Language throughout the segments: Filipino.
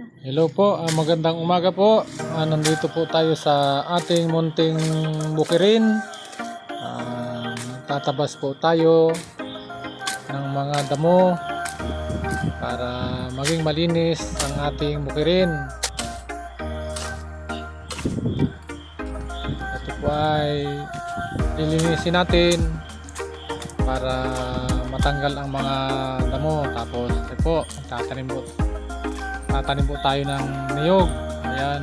Hello po, ah, magandang umaga po. Ah, nandito po tayo sa ating munting bukirin. Ah, tatabas po tayo ng mga damo para maging malinis ang ating bukirin. Ito po ay lilinisin natin para matanggal ang mga damo. Tapos ito po, tatanim po tatanim po tayo ng niyog. Ayan.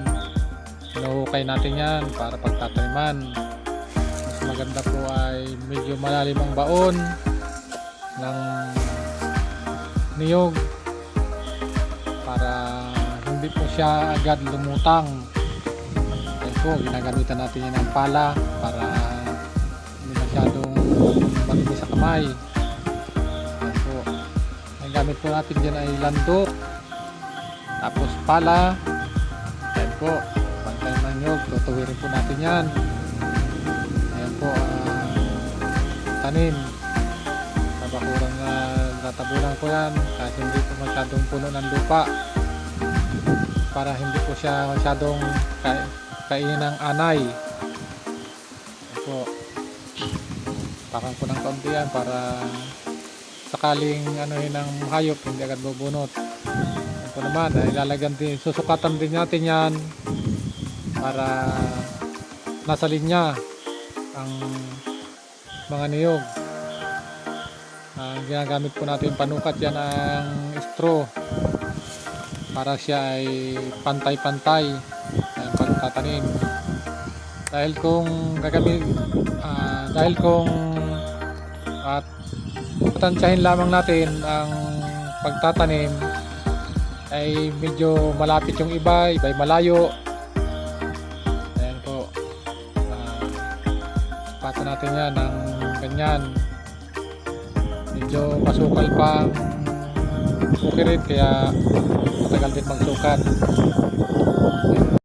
Hinuhukay natin yan para pagtataniman. Mas maganda po ay medyo malalim ang baon ng niyog para hindi po siya agad lumutang. Ayan po, ginagamitan natin yan ng pala para hindi masyadong matinis sa kamay. Ayan po. Ang gamit po natin dyan ay landok tapos pala ayan po pantay ng nyog tutuwirin po natin yan. Ayan po ah, tanim. Nabakurang na natabunan ko yan kasi hindi po masyadong puno ng lupa. Para hindi po siya masyadong ka- kainin ng anay. Ayan po. Takang ko ng kaunti yan para sakaling anuhin ng hayop hindi agad bubunot ito naman ay lalagyan din susukatan din natin yan para nasa linya ang mga niyog. Ang ginagamit po natin panukat yan ang straw para siya ay pantay-pantay ang pagtatanim dahil kung gagamit ah, dahil kung at tansyahin lamang natin ang pagtatanim ay medyo malapit yung iba, iba ay malayo. Ayan po. Uh, pata natin yan ng ganyan. Medyo masukal pa bukirin kaya matagal din magsukat. Ayan.